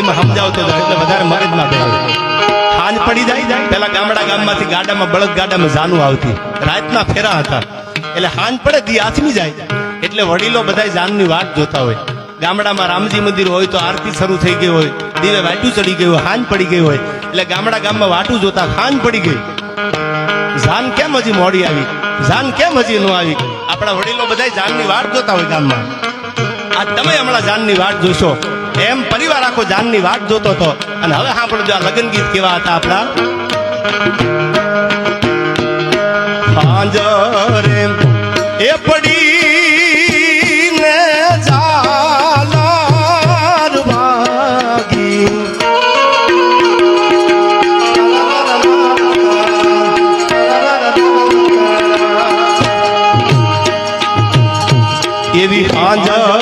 ઘડીમાં સમજાવતો હતો એટલે વધારે મગજમાં બેસે સાંજ પડી જાય, પેલા ગામડા ગામમાંથી ગાડામાં, બળદ ગાડામાં જાનું આવતી. રાતના ફેરા હતા. એટલે હાંજ પડે, દી આથમી જાય. એટલે વડીલો બધા જાનની વાટ જોતા હોય. ગામડામાં રામજી મંદિર હોય તો આરતી શરૂ થઈ ગઈ હોય. દીવે વાટું ચડી ગયું હોય, હાંજ પડી ગઈ હોય. એટલે ગામડા ગામમાં વાટું જોતા હાંજ પડી ગઈ. જાન કેમ હજી મોડી આવી? જાન કેમ હજી ન આવી? આપણા વડીલો બધા જાનની વાટ જોતા હોય ગામમાં. આ તમે હમણાં જાનની વાટ જોશો. એમ પરિવાર આખો જાનની વાત જોતો હતો. અને હવે સાંભળજો આ લગ્ન ગીત કેવા હતા આપણા. હાંજરે એ પડી ને ઝાલર વાગી. એવી હાંજરે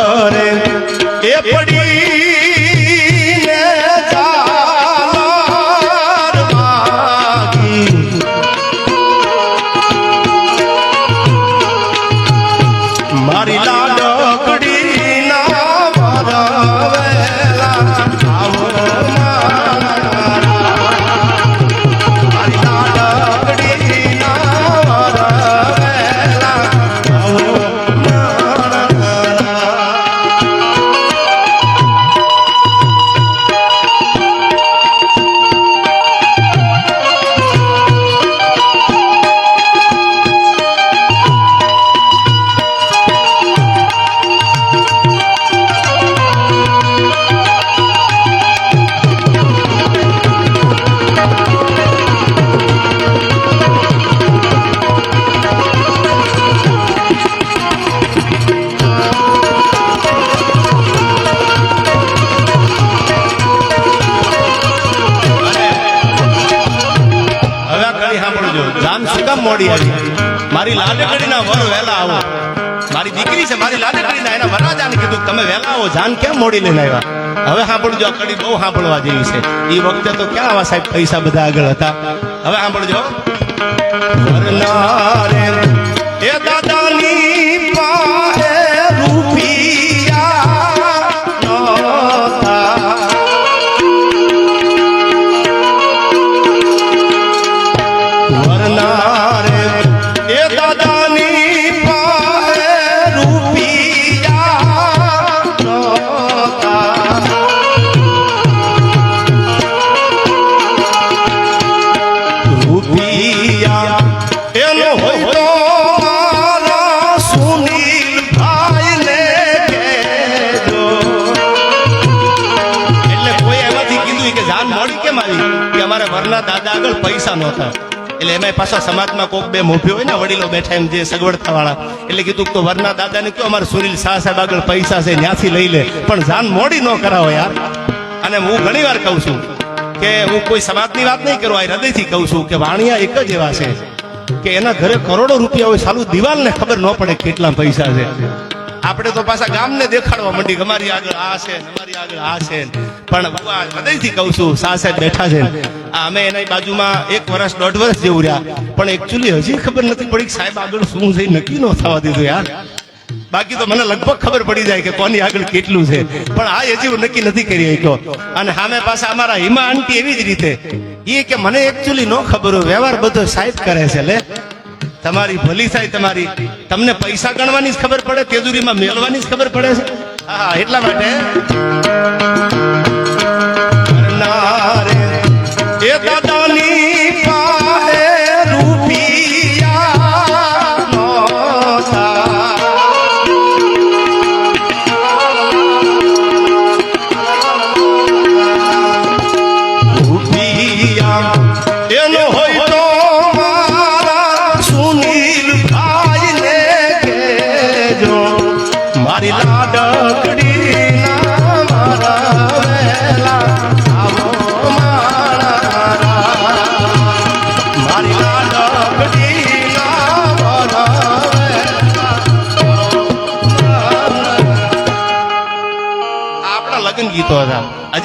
મારી કામ મોડી આવી મારી લાડકડીના વર વહેલા આવો. મારી દીકરી છે, મારી લાડકડીના, એના વરરાજાને કીધું, તમે વહેલા આવો, જાન કેમ મોડી લઈને આવ્યા? હવે સાંભળજો કડી બહુ સાંભળવા જેવી છે. એ વખતે તો ક્યાં આવા સાહેબ પૈસા બધા આગળ હતા? હવે સાંભળજો. વરનારે એ દાદાની પાસે મારા? કે અમારે વરના દાદા આગળ પૈસા નહોતા. એટલે એમાં પાછા સમાજમાં કોક બે મોભી હોય ને વડીલો બેઠા એમ જે સગવડતા વાળા એટલે કીધું તો વરના દાદાને કયો અમારે સુનિલ શાહ સાહેબ આગળ પૈસા છે ત્યાંથી લઈ લે. પણ જાન મોડી ન કરાવો યાર. અને હું ઘણી વાર કહું છું કે હું કોઈ સમાજની વાત નહીં કરું, આ હૃદયથી કહું છું કે વાણિયા એક જ એવા છે કે એના ઘરે કરોડો રૂપિયા હોય, સાલું દિવાલને ખબર ન પડે કેટલા પૈસા છે. આપણે તો પાછા ગામને દેખાડવા માંડી અમારી આગળ આ છે અમારી આગળ આ છે પણ હૃદયથી કહું છું સાસે બેઠા છે અમે એની બાજુમાં એક વર્ષ, દોઢ વર્ષ જેવું રહ્યા. પણ એકચ્યુઅલી હજી ખબર નથી પડી સાહેબ આગળ શું છે નક્કી ન થવા દીધું યાર. બાકી તો મને લગભગ ખબર પડી જાય કે કોની આગળ કેટલું છે. પણ આ હજી હું નક્કી નથી કરી શક્યો. અને સામે પાછા અમારા હિમા આંટી એવી જ રીતે. એ કે મને એકચ્યુઅલી ન ખબર હોય, વ્યવહાર બધો સાહેબ કરે છે લે. તમારી ભલી થાય તમારી. તમને પૈસા ગણવાની જ ખબર પડે, તેજુરીમાં મેળવાની જ ખબર પડે છે. હા એટલા માટે. એ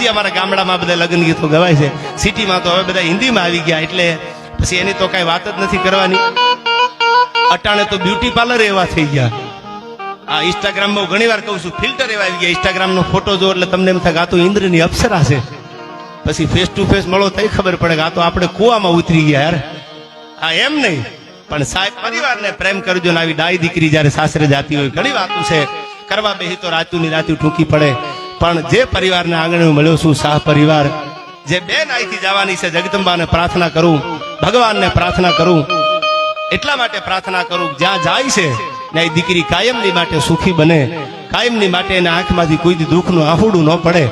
હજી અમારા ગામડામાં બધા લગ્ન ગીતો ગવાય છે. સિટીમાં તો હવે બધા હિન્દીમાં આવી ગયા એટલે પછી એની તો કઈ વાત જ નથી કરવાની. અટાણે તો બ્યુટી પાર્લર એવા થઈ ગયા. આ ઇન્સ્ટાગ્રામમાં ઘણી વાર કહું છું ફિલ્ટર એવા આવી ગયા. ઇન્સ્ટાગ્રામનો ફોટો જો એટલે તમને એમ થાય આ ઇન્દ્રની અપ્સરા છે. પછી ફેસ ટુ ફેસ મળો તઈ ખબર પડે કે આ તો આપણે કુવામાં ઉતરી ગયા યાર. આ એમ નહીં, પણ સાહેબ પરિવારને પ્રેમ કરજો ને આવી ડાય દીકરી જ્યારે સાસરે જાતી હોય, ઘણી વાતો છે. કરવા બેહી તો રાતુની રાતું ટૂંકી પડે. પણ જે પરિવારને આંગણે હું મળ્યો છું શાહ પરિવાર, જે બેન અહીંથી જવાની છે, જગદંબાને પ્રાર્થના કરું, ભગવાનને પ્રાર્થના કરું, એટલા માટે પ્રાર્થના કરું, જ્યાં જાય છે ત્યાં એ દીકરી કાયમની માટે સુખી બને, કાયમની માટે એના આંખમાંથી કોઈ દુઃખનું આહુડું ન પડે.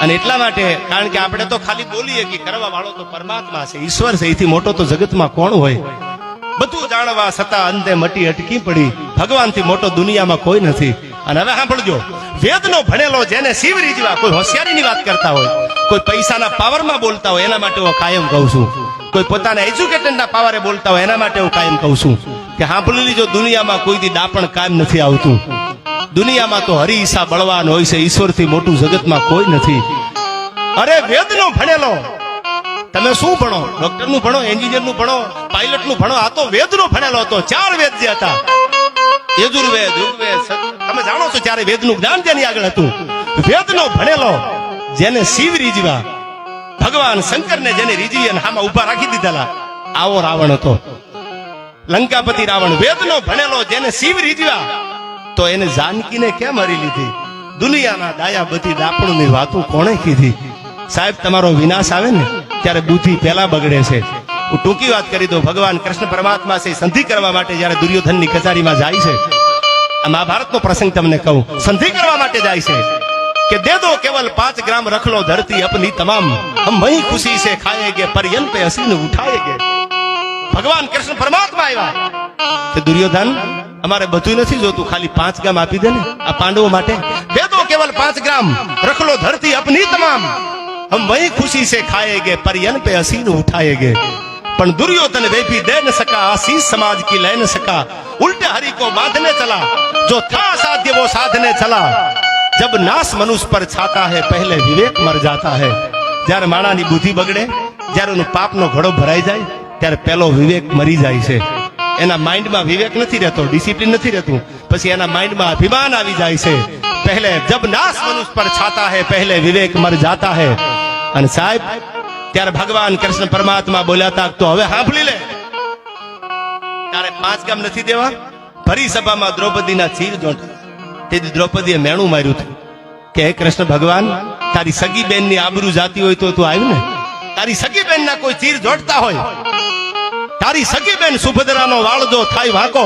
અને એટલા માટે, કારણ કે આપણે તો ખાલી બોલીએ કે કરવા વાળો તો પરમાત્મા છે, ઈશ્વર છે, એથી મોટો તો જગતમાં કોણ હોય? બધું જાણવા છતાં અંતે મટી અટકી પડી. ભગવાનથી મોટો દુનિયામાં કોઈ નથી. અને હવે સાંભળજો, વેદનો ભણેલો જેને શિવ રીજવા કોઈ હોશિયારીની વાત કરતા હોય, કોઈ પૈસાના પાવરમાં બોલતા હોય એના માટે હું કાયમ કહું છું. કોઈ પોતાના એજ્યુકેટેડના પાવરે બોલતા હોય એના માટે હું કાયમ કહું છું કે સાંભળી લીજો, દુનિયામાં કોઈ દી કાયમ નથી આવતું. દુનિયામાં તો હરી ઈસા બળવાન હોય છે, ઈશ્વરથી મોટું જગતમાં કોઈ નથી. અરે, વેદનો ભણેલો. તમે શું ભણો? ડોક્ટરનું ભણો એન્જિનિયરનું ભણો પાયલટનું ભણો? આ તો વેદ નો ભણેલો હતો. ચાર વેદ જે હતા. યજુર્વેદ, ઋગ્વેદ તમે જાણો છો ત્યારે વેદનું જ્ઞાન જેની આગળ હતું? વેદ નો ભણેલો, જેને શિવ રીજવા, ભગવાન શંકરને જેને રીજવી અને હામાં ઊભા રાખી દીધેલા, આવો રાવણ હતો. લંકાપતિ રાવણ વેદ નો ભણેલો, જેને શિવ રીજવા, તો એને જાનકીને કેમ હરી લીધી? દુનિયાના દાયા બધી દાપણની વાતો કોણે કીધી? સાહેબ, તમારો વિનાશ આવે ને, ત્યારે બુદ્ધિ પહેલા બગડે છે. હું ટૂંકી વાત કરી દઉં. ભગવાન કૃષ્ણ પરમાત્મા છે સંધિ કરવા માટે જ્યારે દુર્યોધનની કચારીમાં જાય છે महाभारत नो प्रसंग तमने कहू संधि करने जाए के दे दो केवल पाँच ग्राम रख लो धरती अपनी तमाम हम वही खुशी से खाएँगे पर्यन पे हसीन उठाएँगे भगवान कृष्ण परमात्मा आया के दुर्योधन हमारे बधु नहीं जो तू खाली पाँच ग्राम आप दे आ पांडव माटे दे दो केवल पाँच ग्राम रख लो धरती अपनी तमाम हम वही खुशी से खाएँगे पर्यन पे हसीन उठाएँगे पर दुर्योधन वे भी दे न सका आशीष समाज की ले न सका उल्टे हरि को बांधने चला जो था साध्य वो साधने चला जब नाश मनुष्य पर छाता है पहले विवेक मर जाता है જ્યારે માણાની બુદ્ધિ બગડે જ્યારે એનો પાપનો ઘડો ભરાઈ જાય ત્યારે પેલો વિવેક મરી જાય છે એના માઇન્ડમાં વિવેક નથી રહેતો ડિસિપ્લિન નથી રહેતું પછી એના માઇન્ડમાં અભિમાન આવી જાય છે પહેલે જબ નાશ મનુષ્ય પર છાતા હે પહેલે વિવેક મર જાતા હે અને સાહેબ ત્યારે ભગવાન કૃષ્ણ પરમાત્મા બોલ્યા તા તો હવે સાંભળી લે તારે પાંચ ગામ નથી દેવા ભરી સભામાં દ્રૌપદીના ચીર જોંટા તેથી દ્રૌપદીએ મેણું માર્યું હતું. કે હે કૃષ્ણ ભગવાન, તારી સગી બેનની આબરૂ જાતી હોય તો તું આવ્યું ને? તારી સગી બેન ના કોઈ ચીર જોડતા હોય? તારી સગી બેન સુભદ્રાનો વાળ જો થાય વાંકો,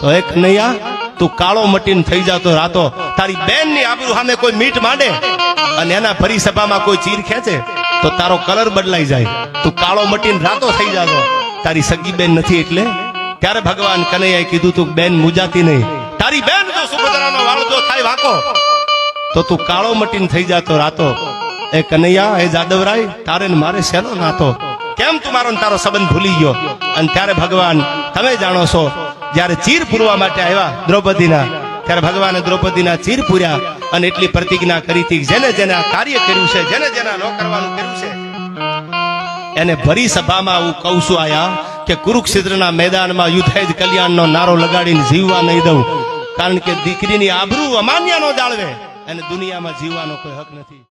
તો એક નૈયા તું કાળો મટીન થઈ જાતો રાતો, તારી બેનની આબરૂ સામે કોઈ મીટ માંડે? અને એના ભરી સભામાં કોઈ ચીર ખેંચે, તો તારો કલર બદલાઈ જાય. તું કાળો મટીન રાતો થઈ જાતો. તારી સગી બેન નથી એટલે ત્યારે ભગવાન કનૈયાએ કીધું તું, બેન, મુજાતી નહીં. તારી બેન જો સુભદ્રાનો વાળ જો થાય વાંકો. તો તું કાળો મટીન થઈ જાતો રાતો. એ કનૈયા, એ જાદવરાય, તારે ને મારે શેનો નાતો? કેમ તું મારો તારો સંબંધ ભૂલી ગયો? અને ત્યારે ભગવાન, તમે જાણો છો, જ્યારે ચીર પૂરવા માટે આવ્યા દ્રૌપદીના, ત્યારે ભગવાને દ્રૌપદીના ચીર પૂર્યા અને એટલી પ્રતિજ્ઞા કરી હતી જેને જેને આ કાર્ય કર્યું છે, જેને જેને ન કરવાનું કર્યું છે, એને ભરી સભામાં હું કહું છું આયા કે કુરુક્ષેત્રના મેદાનમાં યુદ્ધ જ કલ્યાણનો નારો લગાડીને જીવવા નહીં દઉં. કારણ કે દીકરીની આબરૂ અમાન્ય નો જાળવે અને દુનિયામાં જીવવાનો કોઈ હક નથી.